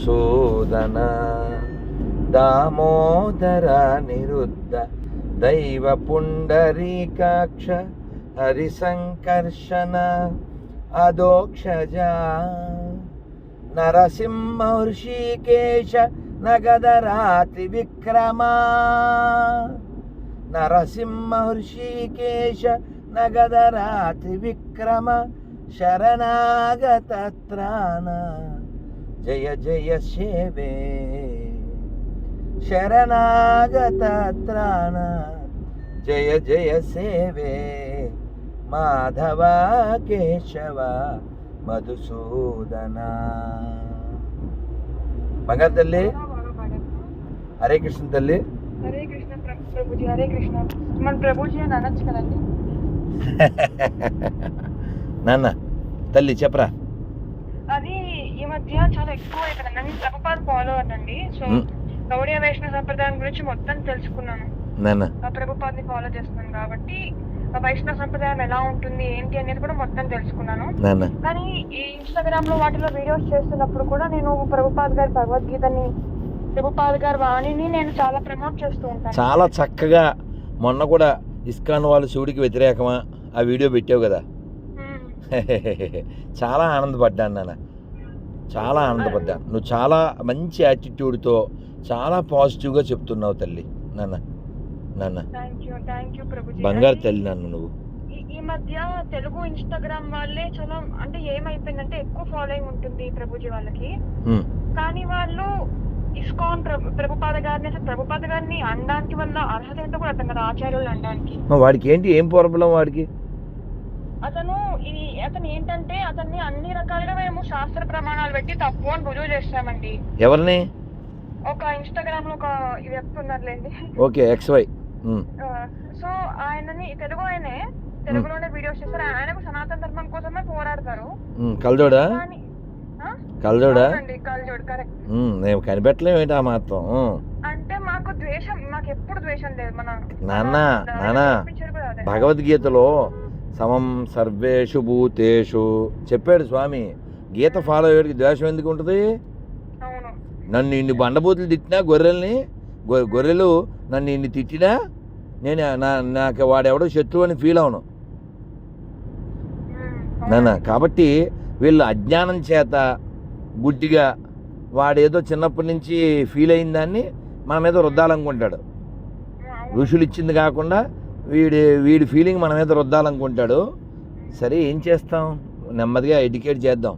సూదన దామోదర నిరుద్ధ దైవ పుండరీకాక్ష హరిసంకర్షణ అదోక్షజ నరసింహర్షికేశ నగదరాతి విక్రమ నరసింహర్షికేశ నగదరాతి విక్రమ శరణాగత త్రాణ జయ జయ శివే. శరణాగత త్రాణ జయ జయ సేవే మాధవ కేశవ మధుసూదన. బంగారు తల్లి. హరే కృష్ణ తల్లి. హరే కృష్ణ ప్ర- ప్రభుజీ హరే కృష్ణ. మన ప్రభుజీ అని అనొచ్చు కదండి. నాన్న తల్లి చెప్పరా? మధ్య చాలా ఎక్కువ అయిపోయింది. ప్రభుపాద్ ఫాలో అనండి సో. గౌడీయ వైష్ణవ సంప్రదాయం గురించి మొత్తం తెలుసుకున్నాను. ప్రభుపాద్ని ఫాలో చేస్తున్నాను కాబట్టి వైష్ణవ సంప్రదాయం ఎలా ఉంటుంది ఏంటి అనేది కూడా మొత్తం తెలుసుకున్నాను. నాన్న కానీ ఈ ఇన్స్టాగ్రామ్లో వాటిలో వీడియోస్ చేస్తున్నప్పుడు కూడా నేను ప్రభుపాద్ గారి భగవద్గీతని ప్రభుపాద్ గారి వాణిని నేను చాలా ప్రమోట్ చేస్తూ ఉంటాను. చాలా చక్కగా మొన్న కూడా ఇస్కాన్ వాళ్ళు శివుడికి వ్యతిరేకమా ఆ వీడియో పెట్టావు కదా. చాలా ఆనందపడ్డాను నాన్న. చాలా ఆనందపడ్డాను నువ్వు చాలా మంచి యాటిట్యూడ్తో చాలా పాజిటివ్గా చెప్తున్నావు తల్లి. నాన్న నాన్న. బంగారు తల్లి నన్ను నువ్వు. ఈ- మధ్య తెలుగు ఇన్స్టాగ్రామ్ వాళ్ళే చాలా అంటే ఏమైపోయిందంటే ఎక్కువ ఫాలోయింగ్ ఉంటుంది ప్రభుజీ వాళ్ళకి. కానీ వాళ్ళు ఇస్కాన్ ప్రభు ప్రభుపాద గారిని అసలు ప్రభుపాద గారిని అనడానికి వల్ల అర్హత ఏంటో కూడా అర్థం కదా ఆచార్యులు అనడానికి. వాడికి ఏంటి? ఏం ప్రాబ్లం వాడికి? అతను ఈ అతను ఏంటంటే అతన్ని అన్ని రకాలుగా మేము శాస్త్ర ప్రమాణాలు పెట్టి తప్పు అని రుజువు చేస్తామండి. ఎవరిని? ఒక ఇన్స్టాగ్రామ్లో ఒక ఇది చెప్తున్నారులేండి ఓకే ఎక్స్ వై సో ఆయనని తెలుగు ఆయనే తెలుగులోనే వీడియోస్ చేస్తారు. ఆయనకు సనాతన ధర్మం కోసమే పోరాడతారు. కలజోడా? కలజోడా? కళ్ళజోడు కరెక్ట్. నేను కనిపెట్టలేము ఏంటి ఆ మాత్రం. అంటే మాకు ద్వేషం మాకు ఎప్పుడు ద్వేషం లేదు. మన నాన్న, నాన్న. భగవద్గీతలో సమం సర్వేషు భూతేషు. చెప్పాడు స్వామి గీత ఫాలో అయ్యేడికి ద్వేషం ఎందుకు ఉంటుంది? నన్ను ఇన్ని బండబూతులు తిట్టినా గొర్రెల్ని గొ- గొర్రెలు నన్ను ఇన్ని తిట్టినా నేను నా నాకు వాడెవడో శత్రువు అని ఫీల్ అవను నాన్న. కాబట్టి వీళ్ళు అజ్ఞానం చేత గుడ్డిగా వాడేదో చిన్నప్పటి నుంచి ఫీల్ అయిన దాన్ని మన మీద రుద్దాలనుకుంటాడు. ఋషులు ఇచ్చింది కాకుండా వీడి వీడి ఫీలింగ్ మన మీద రుద్దాలనుకుంటాడు. సరే ఏం చేస్తాం? నెమ్మదిగా ఎడ్యుకేట్ చేద్దాం.